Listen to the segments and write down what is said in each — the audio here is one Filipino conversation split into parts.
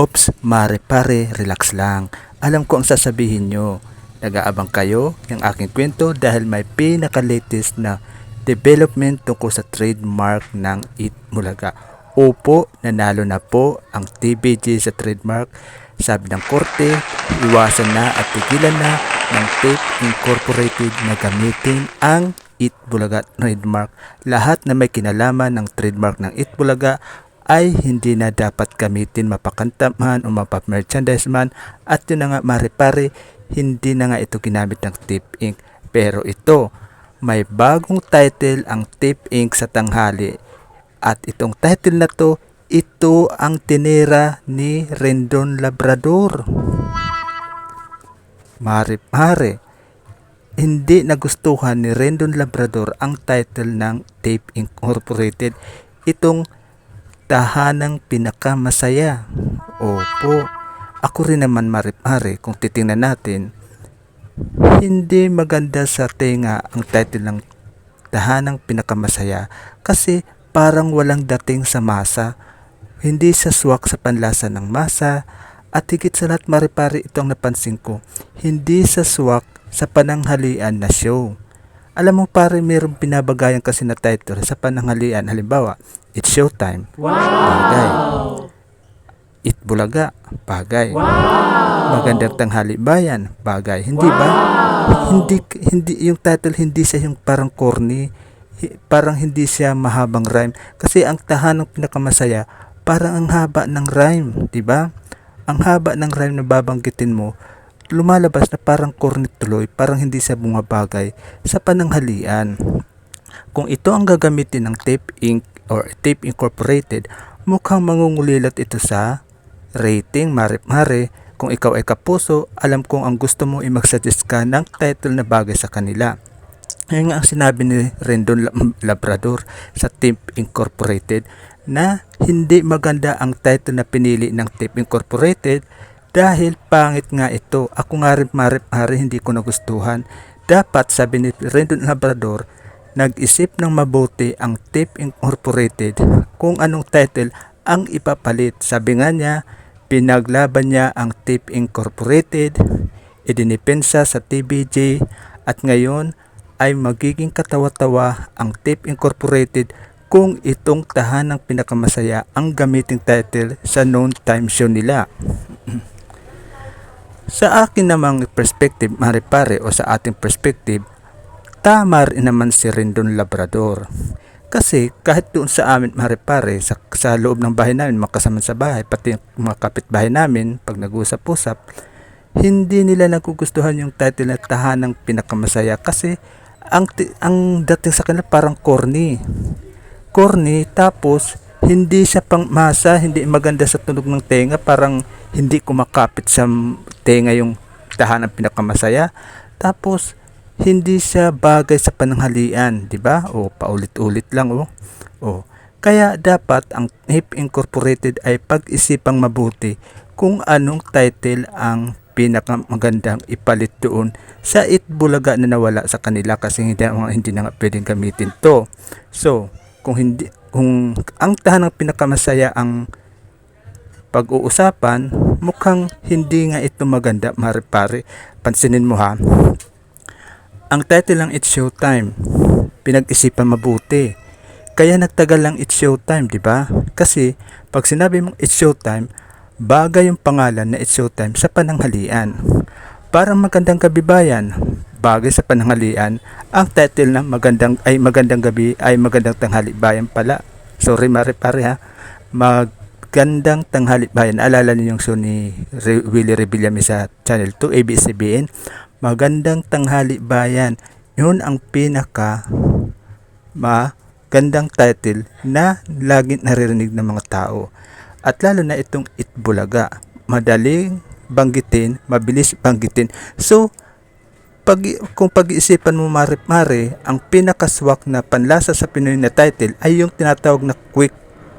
Ops, mare pare, relax lang. Alam ko ang sasabihin nyo. Nag-aabang kayo ng aking kwento dahil may pinaka-latest na development tungkol sa trademark ng Eat Mulaga. Opo, nanalo na po ang TBG sa trademark. Sabi ng korte, iwasan na at tigilan na ng Tape Incorporated na gamitin ang Eat Bulaga trademark. Lahat na may kinalaman ng trademark ng Eat Bulaga ay hindi na dapat gamitin mapakanta man o mapamerchandise man at yun na nga mare-pare hindi na nga ito ginamit ng Tip Inc. Pero ito, may bagong title ang Tip Inc. sa tanghali at itong title na to ito ang tinira ni Rendon Labrador. Mare Mare, hindi nagustuhan ni Rendon Labrador ang title ng Tape Incorporated. Itong tahanang pinakamasaya. Opo, ako rin naman maripare kung titingnan natin. Hindi maganda sa tenga ang title ng tahanang pinakamasaya kasi parang walang dating sa masa. Hindi sa swak sa panlasa ng masa at higit sa lahat maripare itong napansin ko. Hindi sa swak sa pananghalian na show. Alam mo pare, mayroong pinabagayan kasi na title sa pananghalian. Halimbawa, It's Showtime. Bagay. It Bulaga. Bagay. Magandang tanghali bayan. Bagay. Hindi ba? Hindi, hindi, yung title hindi siya yung parang corny. Parang hindi siya mahabang rhyme. Kasi ang tahanang pinakamasaya, parang ang haba ng rhyme. di ba? Ang haba ng rhyme na babanggitin mo, lumalabas na parang corny tuloy, parang hindi siya bumabagay sa pananghalian. Kung ito ang gagamitin ng Tape Inc. or Tape Incorporated, mukhang mangungulilat ito sa rating mare-mare. Kung ikaw ay kapuso, alam kong ang gusto mo ay mag-suggest ka ng title na bagay sa kanila. Ngayon nga ang sinabi ni Rendon Lab- Labrador sa Tape Incorporated na hindi maganda ang title na pinili ng Tape Incorporated dahil pangit nga ito. Ako nga rin marip-mare hindi ko nagustuhan. Dapat sabi ni Rendon Labrador nag-isip ng mabuti ang Tape Incorporated kung anong title ang ipapalit. Sabi nga niya, pinaglaban niya ang Tape Incorporated, idinipensa sa TBJ at ngayon ay magiging katawa-tawa ang Tape Incorporated kung itong tahanang pinakamasaya ang gamiting title sa noon time show nila. Sa akin namang perspective, mare-pare o sa ating perspective, tama rin naman si Rendon Labrador. Kasi kahit doon sa amin mare-pare, sa, sa loob ng bahay namin, makasama sa bahay, pati mga kapitbahay namin, pag nag-usap-usap, hindi nila nagugustuhan yung title na tahanang pinakamasaya kasi ang, ang dating sa kanila parang corny. Corny tapos hindi siya pang masa, hindi maganda sa tunog ng tenga, parang hindi kumakapit sa tenga yung tahanang pinakamasaya. Tapos hindi siya bagay sa pananghalian, di ba? O paulit-ulit lang oh. O kaya dapat ang Hip Incorporated ay pag-isipang mabuti kung anong title ang pinakamagandang ipalit doon sa Itbulaga na nawala sa kanila kasi hindi, hindi na nga pwedeng gamitin to. So, kung hindi kung ang tahanang pinakamasaya ang pag-uusapan, mukhang hindi nga ito maganda, mare-pare. Pansinin mo ha. Ang title lang It's Showtime. Pinag-isipan mabuti. Kaya nagtagal lang It's Showtime, di ba? Kasi pag sinabi mong It's Showtime, bagay yung pangalan na It's Showtime sa pananghalian. Parang magandang gabi bayan, bagay sa pananghalian. Ang title na magandang ay magandang gabi ay magandang tanghali bayan pala. Sorry mare pare ha. Magandang tanghali bayan. Alala niyo yung show ni Re- Willie Rebillame sa Channel 2 ABS-CBN. Magandang tanghali bayan. Yun ang pinaka magandang title na laging naririnig ng mga tao. At lalo na itong Itbulaga. Madaling banggitin, mabilis banggitin. So, pag, kung pag-iisipan mo mare-mare, ang pinakaswak na panlasa sa Pinoy na title ay yung tinatawag na quick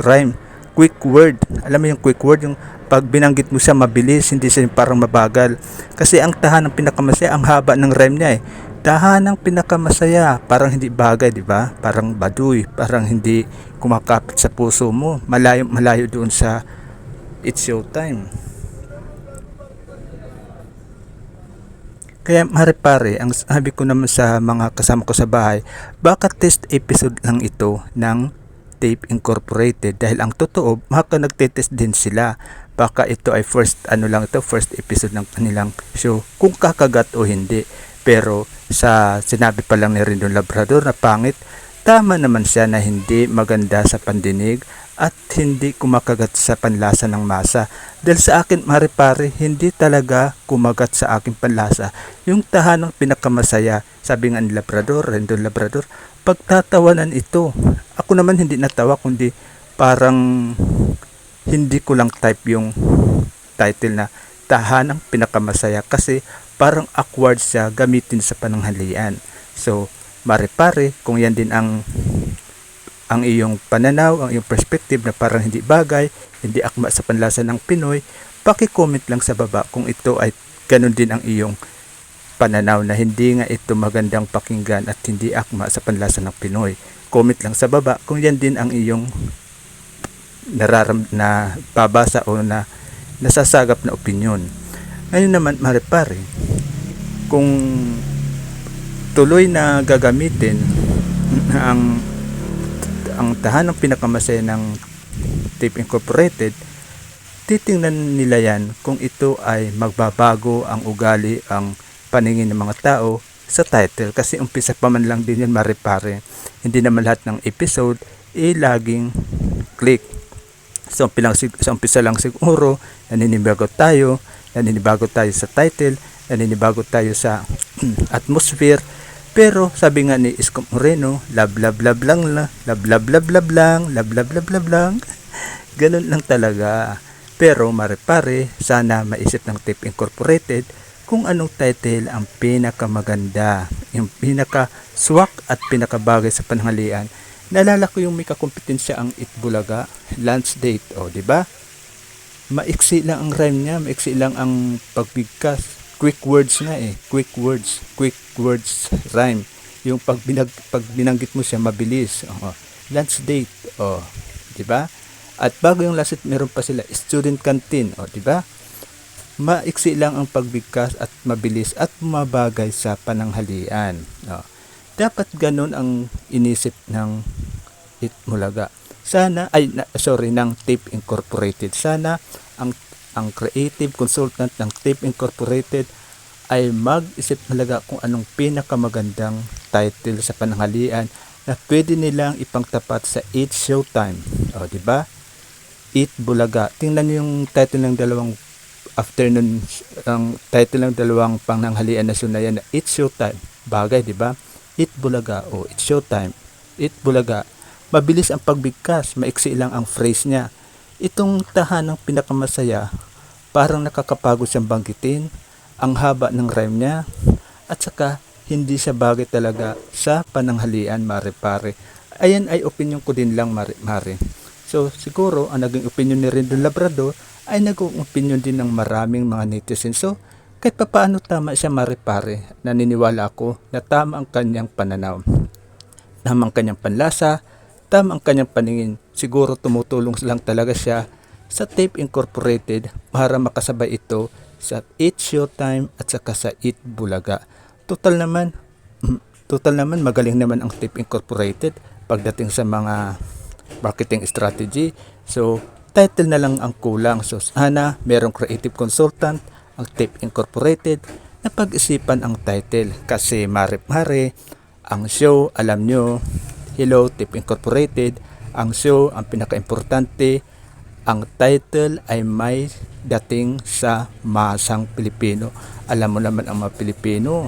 rhyme, quick word. Alam mo yung quick word, yung pag binanggit mo siya mabilis, hindi siya parang mabagal. Kasi ang tahan ng pinakamasaya, ang haba ng rhyme niya eh. Tahan ng pinakamasaya, parang hindi bagay, di ba? Parang baduy, parang hindi kumakapit sa puso mo. Malayo, malayo doon sa It's showtime. Kaya pare ang sabi ko naman sa mga kasama ko sa bahay, baka test episode lang ito ng Tape Incorporated dahil ang totoo, baka nagtetest din sila. Baka ito ay first ano lang ito, first episode ng kanilang show kung kakagat o hindi. Pero sa sinabi pa lang ni Rendon Labrador na pangit, tama naman siya na hindi maganda sa pandinig at hindi kumakagat sa panlasa ng masa. Dahil sa akin, mare-pare, hindi talaga kumagat sa aking panlasa. Yung tahanang pinakamasaya, sabi ni Labrador, Rendon Labrador, pagtatawanan ito. Ako naman hindi natawa, kundi parang hindi ko lang type yung title na tahanang pinakamasaya kasi parang awkward siya gamitin sa pananghalian. So, mare-pare, kung yan din ang ang iyong pananaw, ang iyong perspective na parang hindi bagay, hindi akma sa panlasa ng Pinoy, paki-comment lang sa baba kung ito ay ganun din ang iyong pananaw na hindi nga ito magandang pakinggan at hindi akma sa panlasa ng Pinoy. Comment lang sa baba kung yan din ang iyong nararam na babasa o na nasasagap na opinion. Ngayon naman, maripare, kung tuloy na gagamitin ang ang tahanang pinakamasaya ng Tape Incorporated, titingnan nila yan kung ito ay magbabago ang ugali, ang paningin ng mga tao sa title. Kasi umpisa pa man lang din yan maripare. Hindi naman lahat ng episode eh laging click. So, umpisa, sa umpisa lang siguro, naninibago tayo, naninibago tayo sa title, naninibago tayo sa atmosphere, pero sabi nga ni Isko Moreno, love love love lang la, love love love love lang, love love love love lang. Ganun lang talaga. Pero mare-pare, sana maisip ng Tape Incorporated kung anong title ang pinakamaganda, yung pinaka swak at pinakabagay sa panghalian. Naalala ko yung may kakompetensya ang Itbulaga, launch date, o, oh, di ba? Maiksi lang ang rhyme niya, maiksi lang ang pagbigkas quick words nga eh. Quick words. Quick words rhyme. Yung pag, binag, pag binanggit mo siya, mabilis. Oh. Lunch date. Oh. Di ba? At bago yung last meron pa sila student canteen. Oh, di ba? Maiksi lang ang pagbigkas at mabilis at mabagay sa pananghalian. Oh. Dapat ganun ang inisip ng Itmulaga. Sana, ay, na, sorry, ng Tape Incorporated. Sana ang ang creative consultant ng Tape Incorporated ay mag-isip talaga kung anong pinakamagandang title sa pananghalian na pwede nilang ipangtapat sa 8 Showtime. O, di ba? Eat Bulaga. Tingnan niyo yung title ng dalawang afternoon, ang title ng dalawang pananghalian na sunayan na Eat Showtime. Bagay, di ba? Eat Bulaga o Eat Showtime. Eat Bulaga. Mabilis ang pagbigkas, maiksi lang ang phrase niya Itong tahanang pinakamasaya, parang nakakapagod siyang banggitin, ang haba ng rhyme niya, at saka hindi siya bagay talaga sa pananghalian, mare-pare. Ayan ay opinion ko din lang, mare-mare. So, siguro, ang naging opinion ni Rendon Labrador ay naging opinion din ng maraming mga netizens. So, kahit pa paano tama siya, mare-pare, naniniwala ako na tama ang kanyang pananaw. Tama ang kanyang panlasa, tama ang kanyang paningin siguro tumutulong lang talaga siya sa Tape Incorporated para makasabay ito sa Eat Showtime at saka sa Eat Bulaga. Total naman, total naman magaling naman ang Tape Incorporated pagdating sa mga marketing strategy. So, title na lang ang kulang. So, sana merong creative consultant ang Tape Incorporated na pag-isipan ang title kasi mare-mare ang show, alam nyo, Hello, Tape Incorporated, ang show, ang pinaka-importante, ang title ay may dating sa masang Pilipino. Alam mo naman ang mga Pilipino,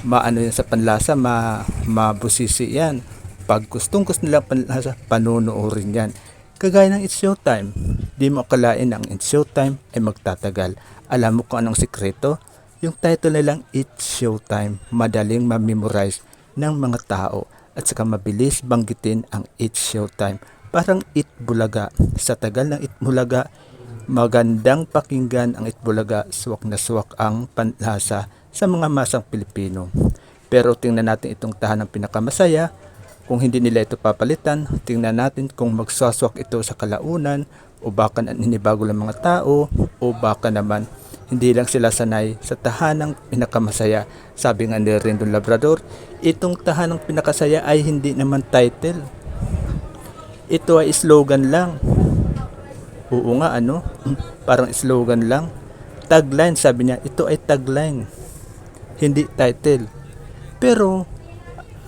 maano yan sa panlasa, ma, mabusisi yan. Pag gustong gusto nila panlasa, panunuorin yan. Kagaya ng It's Showtime, di mo akalain ang It's Showtime ay magtatagal. Alam mo kung anong sikreto? Yung title nilang It's Showtime, madaling ma-memorize ng mga tao at saka mabilis banggitin ang It's Showtime. Parang It Bulaga. Sa tagal ng It Bulaga, magandang pakinggan ang It Bulaga, swak na swak ang panlasa sa mga masang Pilipino. Pero tingnan natin itong tahanang pinakamasaya. Kung hindi nila ito papalitan, tingnan natin kung magsaswak ito sa kalaunan o baka naninibago lang mga tao o baka naman hindi lang sila sanay sa tahanang pinakamasaya. Sabi nga ni Rendon Labrador, itong tahanang pinakasaya ay hindi naman title. Ito ay slogan lang. Oo nga ano, parang slogan lang. Tagline sabi niya, ito ay tagline. Hindi title. Pero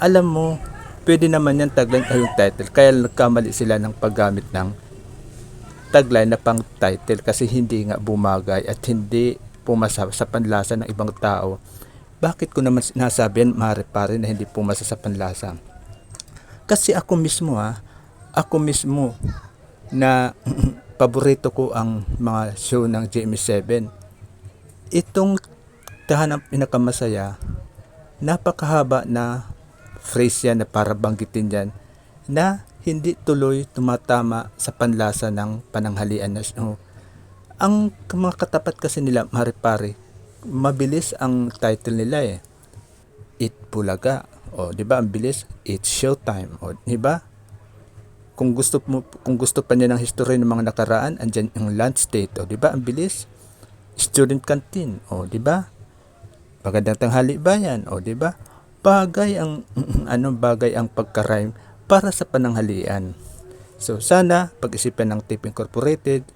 alam mo, pwede naman yan tagline ay yung title. Kaya nagkamali sila ng paggamit ng tagline na pang title kasi hindi nga bumagay at hindi pumasa sa panlasa ng ibang tao. Bakit ko naman sinasabi yan, mare pare, na hindi pumasa sa panlasa? Kasi ako mismo ha, ako mismo na paborito ko ang mga show ng GMA7. Itong tahanang pinakamasaya, napakahaba na phrase yan na para banggitin yan na hindi tuloy tumatama sa panlasa ng pananghalian na show. Ang mga katapat kasi nila, mare-pare, mabilis ang title nila eh. It Bulaga. O, di ba? Ang bilis. It's showtime. O, di ba? Kung gusto mo kung gusto pa niya ng history ng mga nakaraan, andyan yung land state. O, di ba? Ang bilis. Student canteen. O, di ba? Magandang tanghali bayan. O, di ba? Bagay ang ano bagay ang pagka-rhyme para sa pananghalian. So sana pag-isipan ng Tip Incorporated